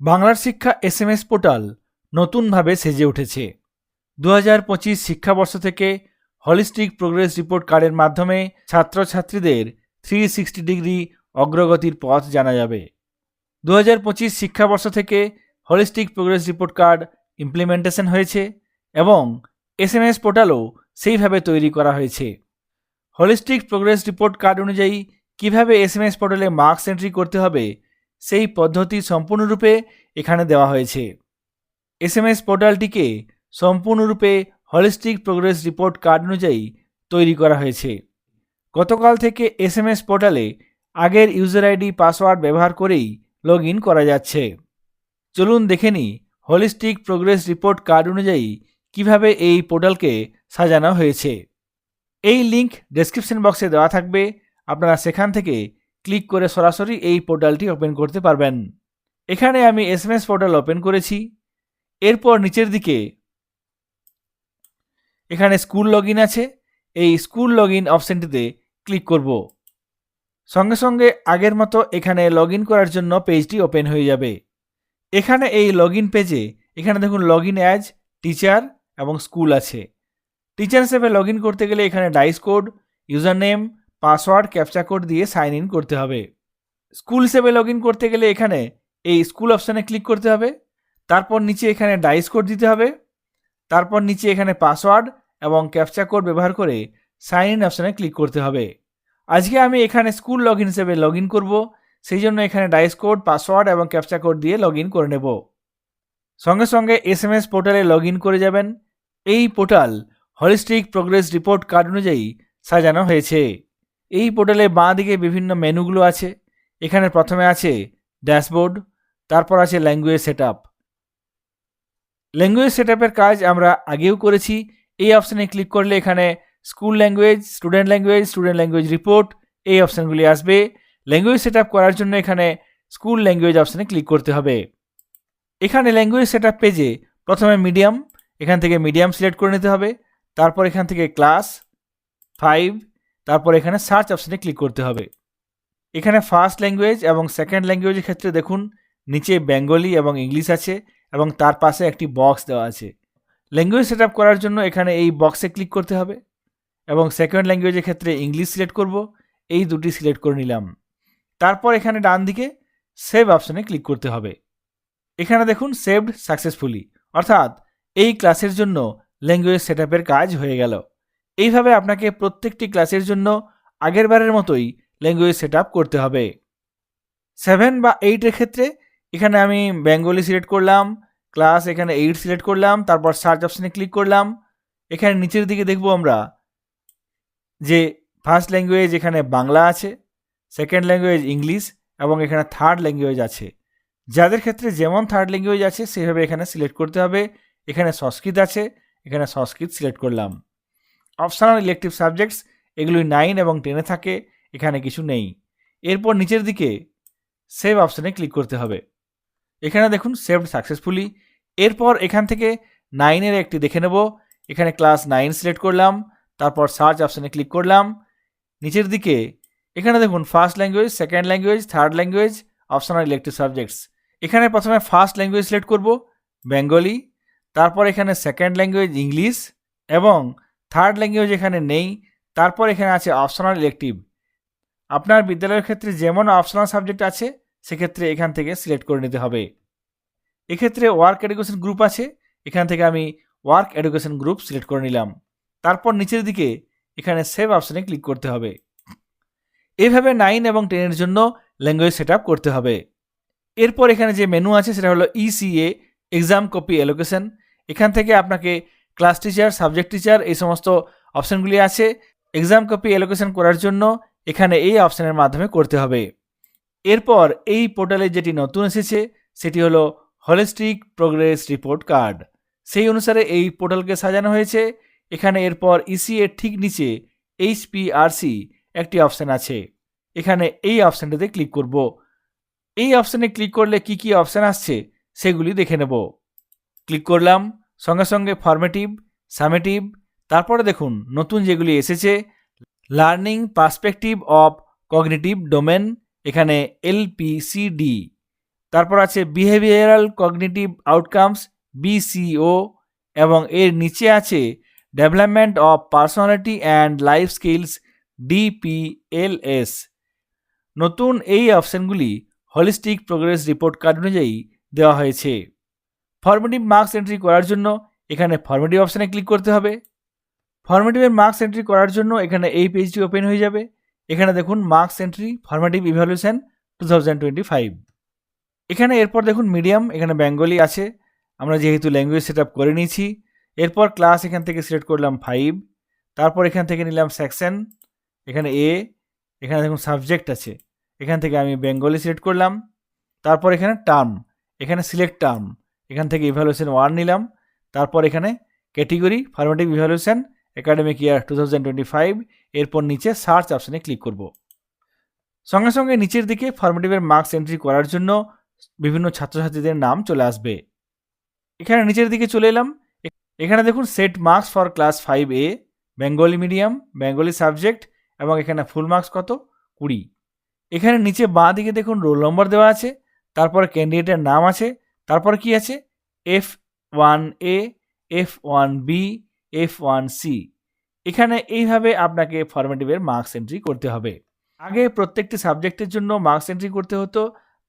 বাংলার শিক্ষা S M S portal নতুনভাবে সেজে উঠেছে। দু হাজার পঁচিশ শিক্ষাবর্ষ থেকে হলিস্টিক প্রোগ্রেস রিপোর্ট কার্ডের মাধ্যমে ছাত্রছাত্রীদের থ্রি সিক্সটি ডিগ্রি অগ্রগতির পথ জানা যাবে। দু হাজার পঁচিশ শিক্ষাবর্ষ থেকে holistic progress report card implementation হয়েছে এবং এস এম এস পোর্টালও সেইভাবে তৈরি করা হয়েছে। হলিস্টিক প্রোগ্রেস রিপোর্ট কার্ড অনুযায়ী কীভাবে এস এম এস পোর্টালে মার্কস এন্ট্রি করতে হবে সেই পদ্ধতি সম্পূর্ণরূপে এখানে দেওয়া হয়েছে। এস এম এস পোর্টালটিকে সম্পূর্ণরূপে হলিস্টিক প্রোগ্রেস রিপোর্ট কার্ড অনুযায়ী তৈরি করা হয়েছে। গতকাল থেকে এস এম এস পোর্টালে আগের ইউজার আইডি পাসওয়ার্ড ব্যবহার করেই লগ করা যাচ্ছে। চলুন দেখে নিই হলিস্টিক প্রোগ্রেস রিপোর্ট কার্ড অনুযায়ী কীভাবে এই পোর্টালকে সাজানো হয়েছে। এই লিংক ডেসক্রিপশন বক্সে দেওয়া থাকবে। আপনারা সেখান থেকে ক্লিক করে সরাসরি এই পোর্টালটি ওপেন করতে পারবেন। এখানে আমি S M S portal open করেছি। এরপর নিচের দিকে এখানে স্কুল লগ আছে। এই স্কুল লগ ইন অপশানটিতে ক্লিক করব। সঙ্গে সঙ্গে আগের মতো এখানে লগ করার জন্য পেজটি ওপেন হয়ে যাবে। এখানে এই লগ পেজে এখানে দেখুন লগ ইন অ্যাজ টিচার এবং স্কুল আছে। টিচার হিসেবে লগ করতে গেলে এখানে DISE code user name password, captcha code দিয়ে সাইন ইন করতে হবে। স্কুল হিসেবে লগ ইন করতে গেলে এখানে এই স্কুল অপশানে ক্লিক করতে হবে। তারপর নিচে এখানে ডাইস কোড দিতে হবে। তারপর নিচে এখানে পাসওয়ার্ড এবং ক্যাপচা কোড ব্যবহার করে সাইন ইন অপশানে ক্লিক করতে হবে। আজকে আমি এখানে স্কুল লগ ইন হিসেবে লগ ইন করব। সেই জন্য এখানে ডাইস কোড, পাসওয়ার্ড এবং ক্যাপচা কোড দিয়ে লগ ইন করে নেব। সঙ্গে সঙ্গে এস এম এস পোর্টালে লগ ইন করে যাবেন। এই portal holistic progress report card অনুযায়ী সাজানো হয়েছে। এই পোর্টালে বাঁ দিকে বিভিন্ন মেনুগুলো আছে। এখানে প্রথমে আছে ড্যাশবোর্ড তারপর আছে language set up language set আপের কাজ আমরা আগেও করেছি। এই অপশানে ক্লিক করলে এখানে school language student language student language report এই অপশানগুলি আসবে। ল্যাঙ্গুয়েজ সেট করার জন্য এখানে স্কুল ল্যাঙ্গুয়েজ অপশানে ক্লিক করতে হবে। এখানে ল্যাঙ্গুয়েজ সেট পেজে প্রথমে মিডিয়াম এখান থেকে মিডিয়াম সিলেক্ট করে নিতে হবে। তারপর এখান থেকে ক্লাস ফাইভ তারপর এখানে সার্চ অপশানে ক্লিক করতে হবে। এখানে ফার্স্ট ল্যাঙ্গুয়েজ এবং সেকেন্ড ল্যাঙ্গুয়েজের ক্ষেত্রে দেখুন, নিচে বেঙ্গলি এবং ইংলিশ আছে এবং তার পাশে একটি বক্স দেওয়া আছে। ল্যাঙ্গুয়েজ সেট করার জন্য এখানে এই বক্সে ক্লিক করতে হবে এবং সেকেন্ড ল্যাঙ্গুয়েজের ক্ষেত্রে ইংলিশ সিলেক্ট করব। এই দুটি সিলেক্ট করে নিলাম। তারপর এখানে ডান দিকে সেভ অপশানে ক্লিক করতে হবে। এখানে দেখুন সেভড সাকসেসফুলি অর্থাৎ এই ক্লাসের জন্য ল্যাঙ্গুয়েজ সেট কাজ হয়ে গেল। এইভাবে আপনাকে প্রত্যেকটি ক্লাসের জন্য আগের বারের মতোই ল্যাঙ্গুয়েজ সেট করতে হবে। সেভেন বা এইটের ক্ষেত্রে এখানে আমি বেঙ্গলি সিলেক্ট করলাম ক্লাস এখানে এইট সিলেক্ট করলাম, তারপর সার্চ অপশানে ক্লিক করলাম। এখানে নিচের দিকে দেখব আমরা যে ফার্স্ট ল্যাঙ্গুয়েজ এখানে বাংলা আছে সেকেন্ড ল্যাঙ্গুয়েজ ইংলিশ এবং এখানে থার্ড ল্যাঙ্গুয়েজ আছে। যাদের ক্ষেত্রে যেমন থার্ড ল্যাঙ্গুয়েজ আছে, সেভাবে এখানে সিলেক্ট করতে হবে। এখানে সংস্কৃত আছে, এখানে সংস্কৃত সিলেক্ট করলাম। অপশনাল ইলেকটিভ সাবজেক্টস এগুলি নাইন এবং টেনে থাকে, এখানে কিছু নেই। এরপর নিচের দিকে সেভ অপশানে ক্লিক করতে হবে। এখানে দেখুন সেভড সাকসেসফুলি এরপর এখান থেকে নাইনের একটি দেখে নেব। এখানে ক্লাস নাইন সিলেক্ট করলাম, তারপর সার্চ অপশানে ক্লিক করলাম। নিচের দিকে, এখানে দেখুন first language second language third language optional elective subjects এখানে প্রথমে ফার্স্ট ল্যাঙ্গুয়েজ সিলেক্ট করব বেঙ্গলি তারপর এখানে সেকেন্ড ল্যাঙ্গুয়েজ ইংলিশ এবং থার্ড ল্যাঙ্গুয়েজ এখানে নেই। তারপর এখানে আছে অপশনাল ইলেকটিভ আপনার বিদ্যালয়ের ক্ষেত্রে যেমন অপশনাল সাবজেক্ট আছে, সেক্ষেত্রে এখান থেকে সিলেক্ট করে নিতে হবে। এক্ষেত্রে ওয়ার্ক এডুকেশন গ্রুপ আছে, এখান থেকে আমি ওয়ার্ক এডুকেশন গ্রুপ সিলেক্ট করে নিলাম। তারপর নিচের দিকে এখানে সেভ অপশানে ক্লিক করতে হবে। এভাবে নাইন এবং টেনের জন্য ল্যাঙ্গুয়েজ সেট করতে হবে। এরপর এখানে যে মেনু আছে, সেটা হলো ইসিএ এক্সাম কপি অ্যালোকেশন এখান থেকে আপনাকে ক্লাস টিচার, সাবজেক্ট টিচার, এই সমস্ত অপশানগুলি আছে। এক্সাম কপি অ্যালোকেশন করার জন্য এখানে এই অপশানের মাধ্যমে করতে হবে। এরপর এই পোর্টালে যেটি নতুন এসেছে, সেটি হলো হলিস্টিক প্রোগ্রেস রিপোর্ট কার্ড সেই অনুসারে এই পোর্টালকে সাজানো হয়েছে। এখানে এরপর ইসি এর ঠিক নিচে এইচপিআরসি একটি অপশান আছে। এখানে এই অপশানটাতে ক্লিক করব। এই অপশানে ক্লিক করলে কি কি অপশান আসছে, সেগুলি দেখে নেব। ক্লিক করলাম। সঙ্গে সঙ্গে ফর্মেটিভ সামেটিভ তারপরে দেখুন নতুন যেগুলি এসেছে learning perspective of cognitive domain এখানে এলপিসিডি তারপর আছে বিহেভিয়ারাল কগনিটিভ আউটকামস বিসিও এবং এর নিচে আছে development of personality and life skills DPLS নতুন এই অপশনগুলি হলিস্টিক প্রোগ্রেস রিপোর্ট কার্ড অনুযায়ী দেওয়া হয়েছে। ফরমেটিভ মার্কস এন্ট্রি করার জন্য এখানে ফরমেটিভ অপশানে ক্লিক করতে হবে। ফরমেটিভের মার্কস এন্ট্রি করার জন্য এখানে এই পেজটি ওপেন হয়ে যাবে। এখানে দেখুন marks entry formative evaluation two thousand twenty five এখানে এরপর দেখুন মিডিয়াম এখানে বেঙ্গলি আছে। আমরা যেহেতু ল্যাঙ্গুয়েজ সেট আপ করে নিয়েছি, এরপর ক্লাস এখান থেকে সিলেক্ট করলাম ফাইভ তারপর এখান থেকে নিলাম সেকশন এখানে এ এখানে দেখুন সাবজেক্ট আছে। এখান থেকে আমি বেঙ্গলি সিলেক্ট করলাম। তারপর এখানে টার্ম এখানে সিলেক্ট টার্ম এখান থেকে ইভ্যালুয়েশন ওয়ান নিলাম। তারপর এখানে category formative evaluation academic year two thousand twenty five এরপর নিচে সার্চ অপশানে ক্লিক করব। সঙ্গে সঙ্গে নিচের দিকে ফরমেটিভের মার্কস এন্ট্রি করার জন্য বিভিন্ন ছাত্রছাত্রীদের নাম চলে আসবে। এখানে নিচের দিকে চলে এলাম। এখানে দেখুন set marks for class five A Bengali medium Bengali subject এবং এখানে ফুল মার্কস কত? কুড়ি। এখানে নিচে বাঁ দিকে দেখুন রোল নম্বর দেওয়া আছে। তারপর ক্যান্ডিডেটের নাম আছে। তারপর কি আছে? F one A F one B F one C এখানে এইভাবে আপনাকে ফরমেটিভের মার্কস এন্ট্রি করতে হবে। আগে প্রত্যেকটি সাবজেক্টের জন্য মার্কস এন্ট্রি করতে হতো,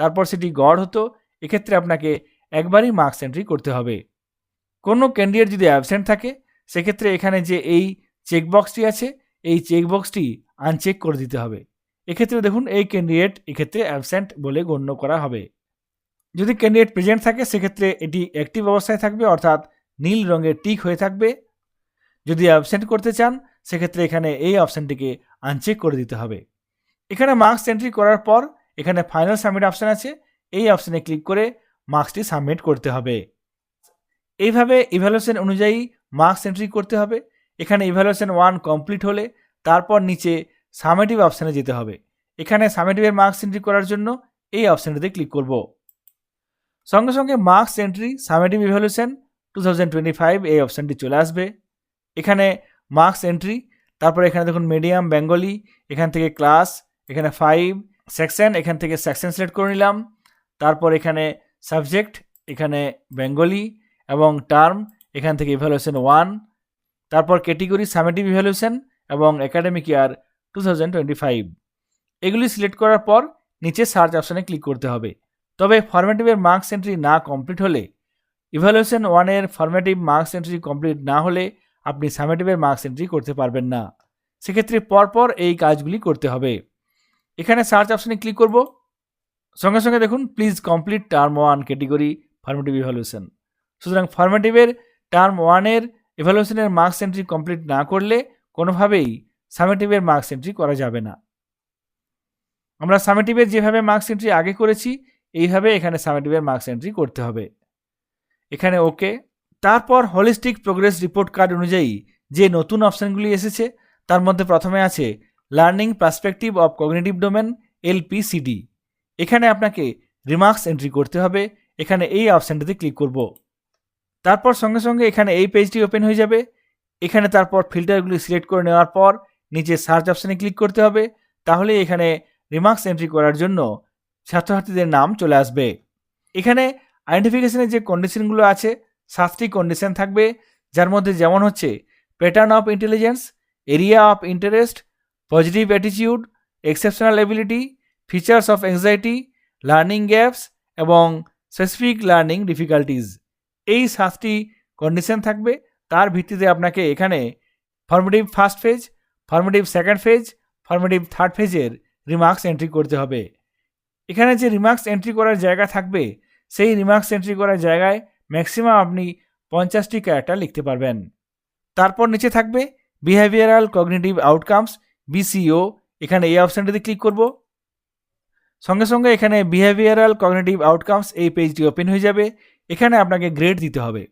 তারপর সেটি গড় হতো, এক্ষেত্রে আপনাকে একবারই মার্কস এন্ট্রি করতে হবে। কোনো ক্যান্ডিডেট যদি অ্যাবসেন্ট থাকে, সেক্ষেত্রে এখানে যে এই চেকবক্সটি আছে, এই চেকবক্সটি আনচেক করে দিতে হবে। এক্ষেত্রে দেখুন, এই ক্যান্ডিডেট এক্ষেত্রে অ্যাবসেন্ট বলে গণ্য করা হবে। যদি ক্যান্ডিডেট প্রেজেন্ট থাকে, সেক্ষেত্রে এটি অ্যাক্টিভ অবস্থায় থাকবে, অর্থাৎ নীল রঙের টিক হয়ে থাকবে। যদি অ্যাবসেন্ট করতে চান, সেক্ষেত্রে এখানে এই অপশানটিকে আনচেক করে দিতে হবে। এখানে মার্কস এন্ট্রি করার পর, এখানে ফাইনাল সাবমিট অপশান আছে। এই অপশানে ক্লিক করে মার্কসটি সাবমিট করতে হবে। এইভাবে ইভ্যালুয়েশন অনুযায়ী মার্কস এন্ট্রি করতে হবে। এখানে ইভ্যালুয়েশন ওয়ান কমপ্লিট হলে, তারপর নিচে সামেটিভ অপশানে যেতে হবে। এখানে সামেটিভের মার্কস এন্ট্রি করার জন্য এই অপশানটিতে ক্লিক করব। সঙ্গে সঙ্গে marks entry, summative evaluation two thousand twenty five এই অপশানটি চলে আসবে। এখানে মার্কস এন্ট্রি, তারপরে এখানে দেখুন মিডিয়াম, বেঙ্গলি, এখান থেকে ক্লাস, এখানে ফাইভ সেকশন এখান থেকে সেকশন সিলেক্ট করে নিলাম। তারপর এখানে সাবজেক্ট এখানে বেঙ্গলি এবং টার্ম এখান থেকে ইভ্যালুয়েশন ওয়ান তারপর ক্যাটেগরি সামেটিভ ইভ্যালুয়েশন এবং academic year two thousand twenty five এগুলি সিলেক্ট করার পর নিচে সার্চ অপশানে ক্লিক করতে হবে। তবে ফরম্যাটিভের মার্কস এন্ট্রি না কমপ্লিট হলে ইভ্যালুয়েশন ওয়ানের ফরম্যাটিভ মার্কস এন্ট্রি কমপ্লিট না হলে আপনি সামেটিভের মার্কস এন্ট্রি করতে পারবেন না। সেক্ষেত্রে পরপর এই কাজগুলি করতে হবে। এখানে সার্চ অপশানে ক্লিক করব। সঙ্গে সঙ্গে দেখুন please complete term one category formative evaluation সুতরাং ফরমেটিভের টার্ম ওয়ানের ইভ্যালুয়েশনের মার্কস এন্ট্রি কমপ্লিট না করলে কোনোভাবেই সামেটিভের মার্কস এন্ট্রি করা যাবে না। আমরা সামেটিভের যেভাবে মার্কস এন্ট্রি আগে করেছি এইভাবে এখানে সামেটিভের মার্কস এন্ট্রি করতে হবে। এখানে ওকে তারপর হলিস্টিক প্রোগ্রেস রিপোর্ট কার্ড অনুযায়ী যে নতুন অপশানগুলি এসেছে, তার মধ্যে প্রথমে আছে learning perspective of cognitive domain LPCD এখানে আপনাকে রিমার্কস এন্ট্রি করতে হবে, এখানে এই অপশানটিতে ক্লিক করব। তারপর সঙ্গে সঙ্গে এখানে এই পেজটি ওপেন হয়ে যাবে। এখানে তারপর ফিল্টারগুলি সিলেক্ট করে নেওয়ার পর নিচে সার্চ অপশানে ক্লিক করতে হবে। তাহলে এখানে রিমার্কস এন্ট্রি করার জন্য ছাত্রছাত্রীদের নাম চলে আসবে। এখানে আইডেন্টিফিকেশনের যে কন্ডিশনগুলো আছে সাতটি কন্ডিশন থাকবে, যার মধ্যে যেমন হচ্ছে pattern of intelligence area of interest positive attitude exceptional ability features of anxiety learning gaps এবং স্পেসিফিক লার্নিং ডিফিকাল্টিজ এই সাতটি কন্ডিশন থাকবে। তার ভিত্তিতে আপনাকে এখানে formative first phase formative second phase formative third ফেজের রিমার্কস এন্ট্রি করতে হবে। এখানে যে রিমার্কস এন্ট্রি করার জায়গা থাকবে, সেই রিমার্কস এন্ট্রি করার জায়গায় ম্যাক্সিমাম আপনি পঞ্চাশটি ক্যারেক্টার লিখতে পারবেন। তারপর নিচে থাকবে বিহেভিয়ারাল কগনিটিভ আউটকামস বিসিও এখানে এই অপশানটিতে ক্লিক করব। সঙ্গে সঙ্গে এখানে বিহেভিয়ারাল কগনিটিভ আউটকামস এই পেজটি ওপেন হয়ে যাবে, এখানে আপনাকে গ্রেড দিতে হবে।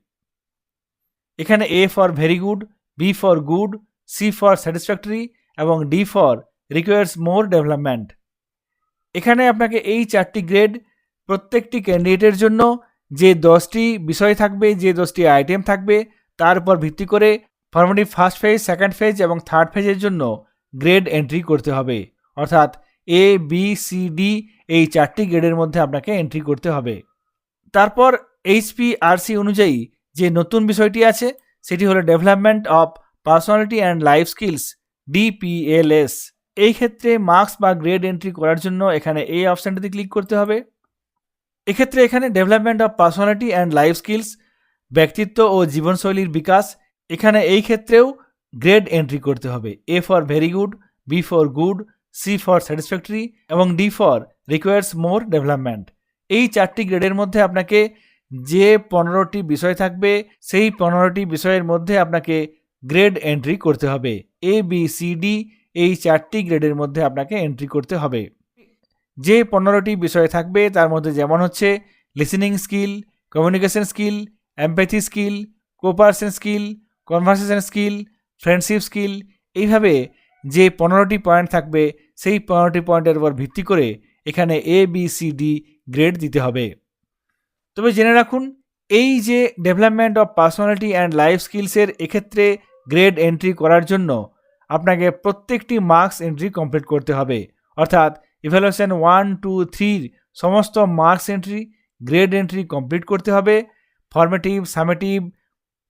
এখানে A for very good B for good C for satisfactory এবং D for requires more development এখানে আপনাকে এই চারটি গ্রেড প্রত্যেকটি ক্যান্ডিডেটের জন্য যে দশটি বিষয় থাকবে, যে দশটি আইটেম থাকবে, তার উপর ভিত্তি করে formative first phase, second phase এবং থার্ড ফেজের জন্য গ্রেড এন্ট্রি করতে হবে। অর্থাৎ এ বি সি ডি এই চারটি গ্রেডের মধ্যে আপনাকে এন্ট্রি করতে হবে। তারপর এইচপিআরসি অনুযায়ী যে নতুন বিষয়টি আছে, সেটি হলো development of personality and life skills DPLS এই ক্ষেত্রে মার্কস বা গ্রেড এন্ট্রি করার জন্য এখানে এই অপশানটিতে ক্লিক করতে হবে। এক্ষেত্রে এখানে development of personality and life skills ব্যক্তিত্ব ও জীবনশৈলীর বিকাশ, এখানে এই ক্ষেত্রেও গ্রেড এন্ট্রি করতে হবে। A for very good B for good C for satisfactory এবং D for requires more development এই চারটি গ্রেডের মধ্যে আপনাকে যে পনেরোটি বিষয় থাকবে, সেই পনেরোটি বিষয়ের মধ্যে আপনাকে গ্রেড এন্ট্রি করতে হবে। এ বি সি ডি এই চারটি গ্রেডের মধ্যে আপনাকে এন্ট্রি করতে হবে। যে পনেরোটি বিষয় থাকবে, তার মধ্যে যেমন হচ্ছে listening skill communication skill empathy skill cooperation skill conversation skill friendship skill এইভাবে যে পনেরোটি পয়েন্ট থাকবে, সেই পনেরোটি পয়েন্টের উপর ভিত্তি করে এখানে A B C D grade দিতে হবে। তবে জেনে রাখুন, এই যে development of personality and life স্কিলসের এক্ষেত্রে গ্রেড এন্ট্রি করার জন্য আপনাকে প্রত্যেকটি মার্কস এন্ট্রি কমপ্লিট করতে হবে। অর্থাৎ ইভ্যালুয়েশন ওয়ান টু থ্রির সমস্ত marks entry grade entry complete করতে হবে। Formative summative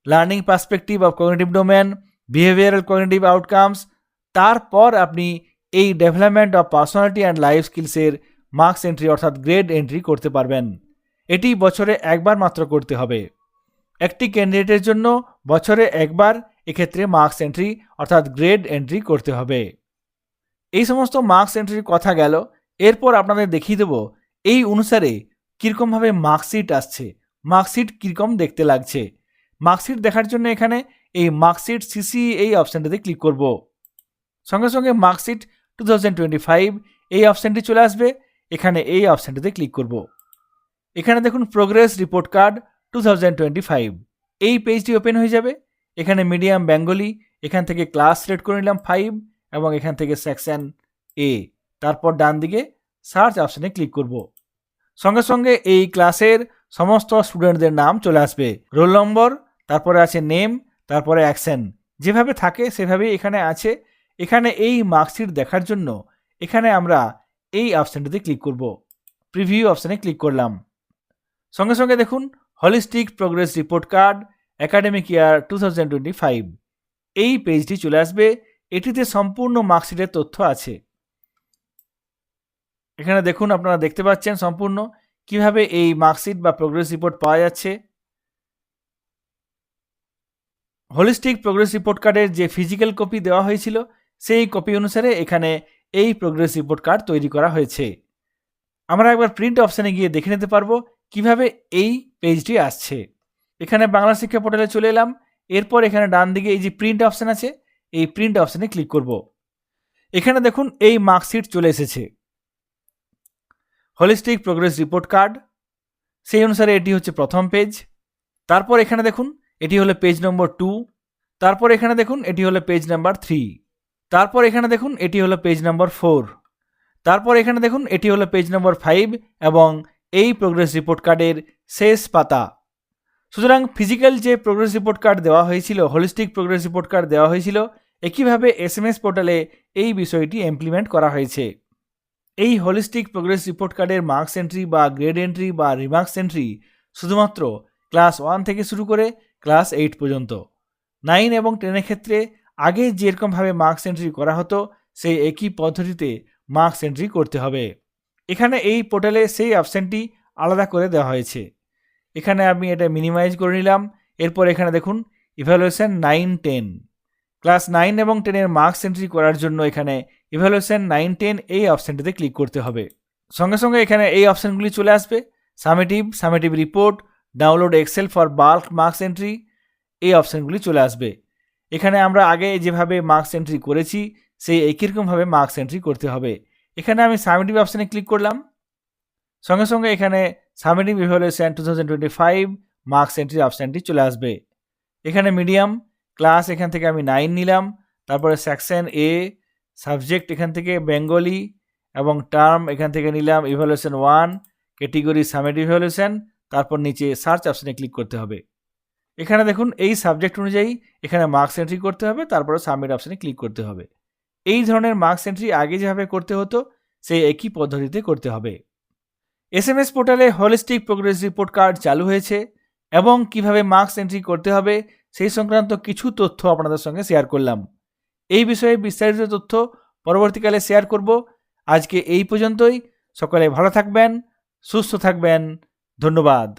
learning perspective of cognitive domain behavioural cognitive outcomes তারপর আপনি এই development of personality and life স্কিলসের marks entry অর্থাৎ গ্রেড এন্ট্রি করতে পারবেন। এটি বছরে একবার মাত্র করতে হবে। একটি ক্যান্ডিডেটের জন্য বছরে একবার এক্ষেত্রে মার্কস এন্ট্রি অর্থাৎ গ্রেড এন্ট্রি করতে হবে। এই সমস্ত মার্কস এন্ট্রির কথা গেল। এরপর আপনাদের দেখিয়ে দেবো, এই অনুসারে কীরকমভাবে মার্কশিট আসছে। মার্কশিট কীরকম দেখতে লাগছে। মার্কশিট দেখার জন্য এখানে এই মার্কশিট সিসি এই অপশানটাতে ক্লিক করব। সঙ্গে সঙ্গে মার্কশিট টু এই অপশানটি চলে আসবে। এখানে এই অপশানটিতে ক্লিক করব। এখানে দেখুন প্রোগ্রেস রিপোর্ট কার্ড টু এই পেজটি ওপেন হয়ে যাবে। এখানে মিডিয়াম বেঙ্গলি এখান থেকে ক্লাস রেট করে নিলাম ফাইভ এবং এখান থেকে সেকশন এ তারপর ডান দিকে সার্চ অপশানে ক্লিক করব। সঙ্গে সঙ্গে এই ক্লাসের সমস্ত স্টুডেন্টদের নাম চলে আসবে। রোল নম্বর তারপরে আছে নেম তারপরে অ্যাকশন যেভাবে থাকে, সেভাবেই এখানে আছে। এখানে এই মার্কশিট দেখার জন্য এখানে আমরা এই অপশানটিতে ক্লিক করব। প্রিভিউ অপশানে ক্লিক করলাম। সঙ্গে সঙ্গে দেখুন holistic progress report card academic year two এই পেজটি চলে আসবে। এটিতে সম্পূর্ণ মার্কশিটের তথ্য আছে। এখানে দেখুন, আপনারা দেখতে পাচ্ছেন সম্পূর্ণ। কীভাবে এই মার্কশিট বা প্রোগ্রেস রিপোর্ট পাওয়া যাচ্ছে? হোলিস্টিক প্রোগ্রেস রিপোর্ট কার্ডের যে ফিজিক্যাল কপি দেওয়া হয়েছিল, সেই কপি অনুসারে এখানে এই প্রোগ্রেস রিপোর্ট কার্ড তৈরি করা হয়েছে। আমরা একবার প্রিন্ট অপশানে গিয়ে দেখে নিতে পারব কীভাবে এই পেজটি আসছে। এখানে বাংলা শিক্ষা পোর্টালে চলে এলাম। এরপর এখানে ডান দিকে এই যে প্রিন্ট অপশান আছে, এই প্রিন্ট অপশানে ক্লিক করব। এখানে দেখুন এই মার্কশিট চলে এসেছে। হলিস্টিক প্রোগ্রেস রিপোর্ট কার্ড সেই অনুসারে এটি হচ্ছে প্রথম পেজ তারপর এখানে দেখুন, এটি হলো পেজ নম্বর টু তারপর এখানে দেখুন, এটি হলো পেজ নাম্বার থ্রি তারপর এখানে দেখুন, এটি হলো পেজ নাম্বার ফোর তারপর এখানে দেখুন, এটি হলো পেজ নম্বর ফাইভ এবং এই প্রোগ্রেস রিপোর্ট কার্ডের শেষ পাতা। সুতরাং ফিজিক্যাল যে প্রোগ্রেস রিপোর্ট কার্ড দেওয়া হয়েছিল হোলিস্টিক প্রোগ্রেস রিপোর্ট কার্ড দেওয়া হয়েছিল, একইভাবে এস এম এস পোর্টালে এই বিষয়টি ইমপ্লিমেন্ট করা হয়েছে। এই হোলিস্টিক প্রোগ্রেস রিপোর্ট কার্ডের মার্কস এন্ট্রি বা গ্রেড এন্ট্রি বা রিমার্কস এন্ট্রি শুধুমাত্র ক্লাস ওয়ান থেকে শুরু করে ক্লাস এইট পর্যন্ত। নাইন এবং টেনের ক্ষেত্রে আগে যেরকমভাবে মার্কস এন্ট্রি করা হতো, সেই একই পদ্ধতিতে মার্কস এন্ট্রি করতে হবে। এখানে এই পোর্টালে সেই অপশানটি আলাদা করে দেওয়া হয়েছে। এখানে আমি এটা মিনিমাইজ করে নিলাম। এরপর এখানে দেখুন evaluation nine ten class nine এবং টেনের মার্কস এন্ট্রি করার জন্য এখানে ইভ্যালুয়েশন নাইন টেন এই অপশানটিতে ক্লিক করতে হবে। সঙ্গে সঙ্গে এখানে এই অপশানগুলি চলে আসবে। Summative summative report download Excel for bulk marks entry এই অপশানগুলি চলে আসবে। এখানে আমরা আগে যেভাবে মার্কস এন্ট্রি করেছি, সেই একই রকমভাবে মার্কস এন্ট্রি করতে হবে। এখানে আমি সামেটিভ অপশানে ক্লিক করলাম। সঙ্গে সঙ্গে এখানে summative evaluation two thousand twenty five marks entry অপশানটি চলে আসবে। এখানে মিডিয়াম ক্লাস এখান থেকে আমি নাইন নিলাম, তারপরে সেকশন এ সাবজেক্ট এখান থেকে বেঙ্গলি এবং টার্ম এখান থেকে নিলাম evaluation one category summative evaluation তারপর নিচে সার্চ অপশানে ক্লিক করতে হবে। এখানে দেখুন, এই সাবজেক্ট অনুযায়ী এখানে মার্কস এন্ট্রি করতে হবে, তারপরে সাবমিট অপশানে ক্লিক করতে হবে। এই ধরনের মার্কস এন্ট্রি আগে যেভাবে করতে হতো, সেই একই পদ্ধতিতে করতে হবে। এস এম এস পোর্টালে হলিস্টিক প্রোগ্রেস রিপোর্ট কার্ড চালু হয়েছে এবং কীভাবে মার্কস এন্ট্রি করতে হবে সেই সংক্রান্ত কিছু তথ্য আপনাদের সঙ্গে শেয়ার করলাম। এই বিষয়ে বিস্তারিত তথ্য পরবর্তীকালে শেয়ার করব। আজকে এই পর্যন্তই। সকলে ভালো থাকবেন, সুস্থ থাকবেন। ধন্যবাদ।